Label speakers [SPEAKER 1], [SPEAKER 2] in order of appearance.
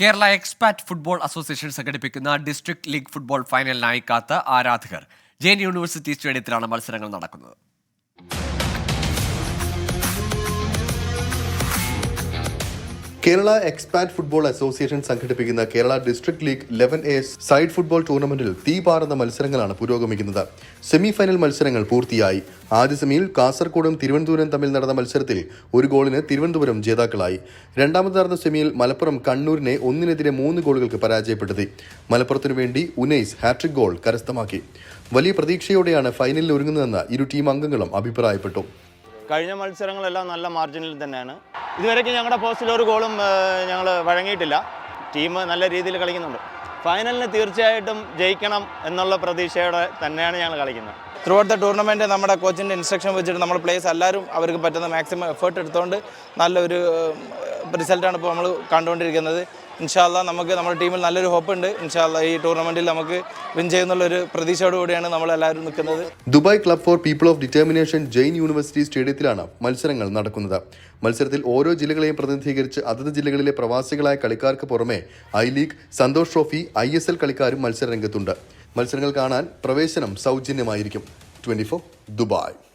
[SPEAKER 1] Kerala expat football association സംഘടിപ്പിക്കുന്ന district league football ഫൈനലിനായി കാത്ത ആരാധകർ ജെയിൻ യൂണിവേഴ്സിറ്റി സ്റ്റേഡിയത്തിലാണ് മത്സരങ്ങൾ നടക്കുന്നത്.
[SPEAKER 2] കേരള എക്സ്പാൻഡ് ഫുട്ബോൾ അസോസിയേഷൻ സംഘടിപ്പിക്കുന്ന Kerala district league eleven a side football ടൂർണമെന്റിൽ തീ പാറുന്ന മത്സരങ്ങളാണ് പുരോഗമിക്കുന്നത്. സെമി ഫൈനൽ മത്സരങ്ങൾ പൂർത്തിയായി. ആദ്യ സെമിയിൽ കാസർഗോഡും തിരുവനന്തപുരം തമ്മിൽ നടന്ന മത്സരത്തിൽ ഒരു ഗോളിന് തിരുവനന്തപുരം ജേതാക്കളായി. രണ്ടാമത് നടന്ന സെമിയിൽ മലപ്പുറം കണ്ണൂരിനെ ഒന്നിനെതിരെ മൂന്ന് ഗോളുകൾക്ക് പരാജയപ്പെടുത്തി. മലപ്പുറത്തിനു വേണ്ടി ഉനൈസ് ഹാട്രിക് ഗോൾ കരസ്ഥമാക്കി. വലിയ പ്രതീക്ഷയോടെയാണ് ഫൈനലിൽ ഒരുങ്ങുന്നതെന്ന് ഇരു ടീം അംഗങ്ങളും അഭിപ്രായപ്പെട്ടു.
[SPEAKER 3] കഴിഞ്ഞ മത്സരങ്ങളെല്ലാം നല്ല മാർജിനിൽ തന്നെയാണ്. ഇതുവരെയ്ക്കും ഞങ്ങളുടെ പോസ്റ്റിൽ ഒരു ഗോളും ഞങ്ങൾ വഴങ്ങിയിട്ടില്ല. ടീം നല്ല രീതിയിൽ കളിക്കുന്നുണ്ട്. ഫൈനലിന് തീർച്ചയായിട്ടും ജയിക്കണം എന്നുള്ള പ്രതീക്ഷയോടെ തന്നെയാണ് ഞങ്ങൾ കളിക്കുന്നത്.
[SPEAKER 4] ത്രൂ ഔട്ട് ദ ടൂർണമെന്റ് നമ്മുടെ കോച്ചിന്റെ ഇൻസ്ട്രക്ഷൻ വെച്ചിട്ട് നമ്മൾ പ്ലേയേഴ്സ് എല്ലാവരും അവർക്ക് പറ്റുന്ന മാക്സിമം എഫേർട്ട് എടുത്തുകൊണ്ട് നല്ലൊരു റിസൾട്ടാണ് ഇപ്പോൾ നമ്മൾ കണ്ടുകൊണ്ടിരിക്കുന്നത്. ഇൻഷാല്ല നമുക്ക് നമ്മുടെ ടീമിൽ നല്ലൊരു ഹോപ്പ് ഉണ്ട് ഇൻഷാല്ല ഈ ടൂർണമെന്റിൽ നമുക്ക് വിൻ ചെയ്യുന്നുള്ളൊരു പ്രതീക്ഷയോടുകൂടിയാണ് നമ്മൾ എല്ലാവരും നിൽക്കുന്നത്.
[SPEAKER 2] Dubai club for people of determination Jain university സ്റ്റേഡിയത്തിലാണ് മത്സരങ്ങൾ നടക്കുന്നത്. മത്സരത്തിൽ ഓരോ ജില്ലകളെയും പ്രതിനിധീകരിച്ച് അതത് ജില്ലകളിലെ പ്രവാസികളായ കളിക്കാർക്ക് പുറമെ I league Santosh trophy I S L കളിക്കാരും മത്സരരംഗത്തുണ്ട്. മത്സരങ്ങൾ കാണാൻ പ്രവേശനം സൗജന്യമായിരിക്കും. Twenty Dubai.